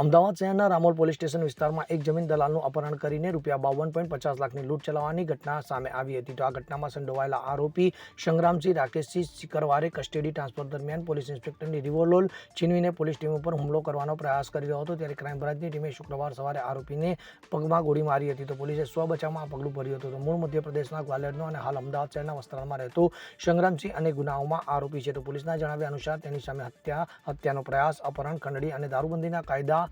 અમદાવાદ શહેરના Ramol police station વિસ્તારમાં એક જમીન દલાલનું અપહરણ કરીને રૂપિયા બાવન પોઈન્ટ પચાસ લાખની લૂંટ ચલાવવાની ઘટના સામે આવી હતી. તો આ ઘટનામાં સંડોવાયેલા આરોપી સંગ્રામસિંહ રાકેશસિંહ સિકરવારે કસ્ટડી ટ્રાન્સફર દરમિયાન પોલીસ ઇન્સ્પેક્ટરની રિવોલોલ છીનવીને પોલીસ ટીમ ઉપર હુમલો કરવાનો પ્રયાસ કરી રહ્યો હતો. ત્યારે ક્રાઇમ બ્રાન્ચની ટીમે શુક્રવાર સવારે આરોપીને પગમાં ગોળી મારી હતી. તો પોલીસે સ્વ બચાવમાં આ પગલું ભર્યું હતું. તો મૂળ મધ્યપ્રદેશના ગ્વાલિયરનો અને હાલ અમદાવાદ શહેરના વસ્ત્રાલમાં રહેતો સંગ્રામસિંહ અને ગુનાઓમાં આરોપી છે. તો પોલીસના જણાવ્યા અનુસાર તેની સામે હત્યા, હત્યાનો પ્રયાસ, અપહરણ, ખંડણી અને દારૂબંધીના કાયદા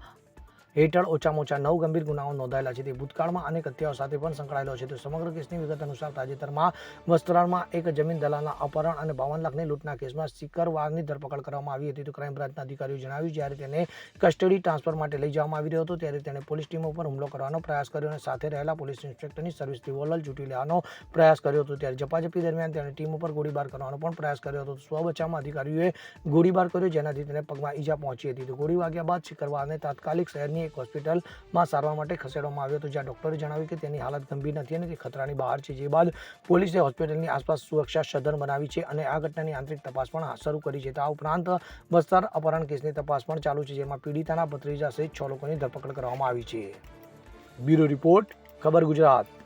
હેઠળ ઓછામાં ઓછા નવ ગંભીર ગુનાઓ નોંધાયેલા છે. તે ભૂતકાળમાં અનેક હત્યાઓ સાથે પણ સંકળાયેલો છે. તો સમગ્ર કેસની વિગત અનુસાર તાજેતરમાં વસ્ત્રાળમાં એક જમીન દલાલના અપહરણ અને બાવન લાખની લૂંટના કેસમાં સિકરવારની ધરપકડ કરવામાં આવી હતી. તો ક્રાઇમ બ્રાન્ચના અધિકારીઓ જણાવ્યું, જ્યારે તેને કસ્ટડી ટ્રાન્સફર માટે લઈ જવામાં આવી રહ્યો હતો, ત્યારે તેણે પોલીસ ટીમ ઉપર હુમલો કરવાનો પ્રયાસ કર્યો અને સાથે રહેલા પોલીસ ઇન્સ્પેક્ટરની સર્વિસ રિવોલ્વર ચૂંટી લેવાનો પ્રયાસ કર્યો હતો. ત્યારે ઝપાઝપી દરમિયાન તેણે ટીમ ઉપર ગોળીબાર કરવાનો પણ પ્રયાસ કર્યો હતો. સ્વ બચાવમાં અધિકારીઓએ ગોળીબાર કર્યો, જેનાથી તેને પગમાં ઈજા પહોંચી હતી. તો ગોળી વાગ્યા બાદ સિકરવારને તાત્કાલિક શહેરની એક હોસ્પિટલમાં સારવાર માટે ખસેડવામાં આવ્યો હતો, જ્યાં ડોક્ટરે જણાવ્યું કે તેની હાલત ગંભીર નથી અને તે ખતરાની બહાર છે. જે બાદ પોલીસે હોસ્પિટલની આસપાસ સુરક્ષા સઘન બનાવી છે અને આ ઘટનાની આંતરિક તપાસ પણ શરૂ કરી છે. આ ઉપરાંત બસ્તર અપહરણ કેસની તપાસ પણ ચાલુ છે, જેમાં પીડિતાના ભત્રીજા સહિત છ લોકોની ધરપકડ કરવામાં આવી છે. બ્યુરો રિપોર્ટ, ખબર ગુજરાત.